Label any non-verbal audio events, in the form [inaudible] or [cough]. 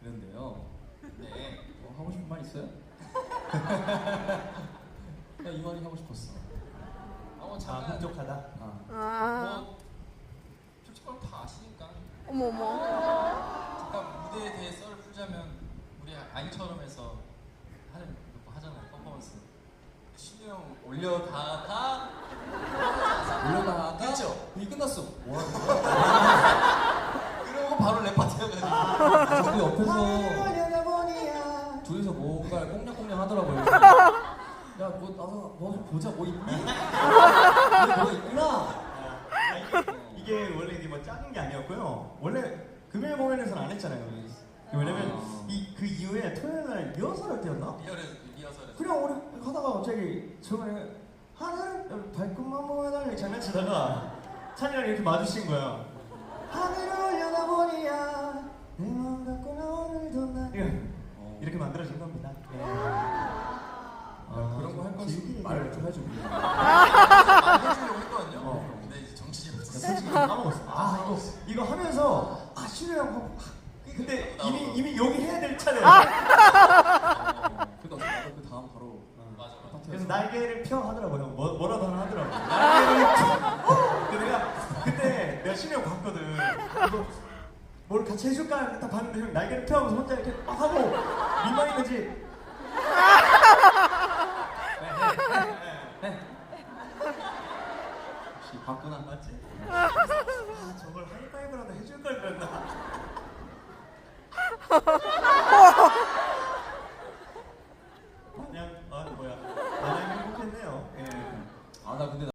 그런데요. 네. 뭐 하고 싶은 말 있어요? [laughs] 나 이 말이 하고 싶었어. 어 아 잠깐 흡족하다. 아, 아, 뭐 솔직히 말하면 다 아시니까 어머 어머. 잠깐 무대에 대해 썰을 풀자면 우리 아이처럼 해서 하는 거 하잖아요 퍼포먼스 신우 형 올려다가 올라가다가 그쵸? 이 끝났어. 뭐 하는 거야? 그러고 바로 랩 아, 옆에서 둘이서 뭔가 꽁냥꽁냥 하더라고요. [laughs] 야, 뭐 나도 너 보자 뭐 있니? 근데 뭐 있구나. 아, 이게, 원래 이게 뭐 작은 게 아니었고요. 원래 금요일 공연에서는 안 했잖아요. 우리. 왜냐면 아. 이그 이후에 토요일 날 리허설 할 때였나? 리얼에서 리허설에서 그냥 우리 하다가 갑자기 저번에 하늘 발꿈만 보면 장난치다가 찬이랑 이렇게 마주친 거야. 하늘 날 이렇게, 만들어진 겁니다. 네. 아, 그런 거 할 거면 말을 좀 해줘. 했거든요 [laughs] 어. 근데 이제 정치적 나 솔직히 까먹었어. 아 이거 이거 하면서 아 신우 형 하고 아, 근데 이미 이미 여기 해야 될 차례. 그러니까 나도 그 다음 바로 맞아 맞아 그래서 날개를 펴 하더라고요. 뭐, 뭐라도 하나 하더라고. [laughs] 날개를 펴. 근데 내가 그때 내가 형 봤거든. 그래서 뭘 같이 해줄까 딱 봤는데 형 날개를 펴 하면서 혼자 이렇게 막 하고 민망했는지. 혹시 봤구나. 맞지? 아 저걸 하이파이브라도 해줄 걸 그랬나? 그냥 아 뭐야 마냥 행복했네요. 예. 아나 근데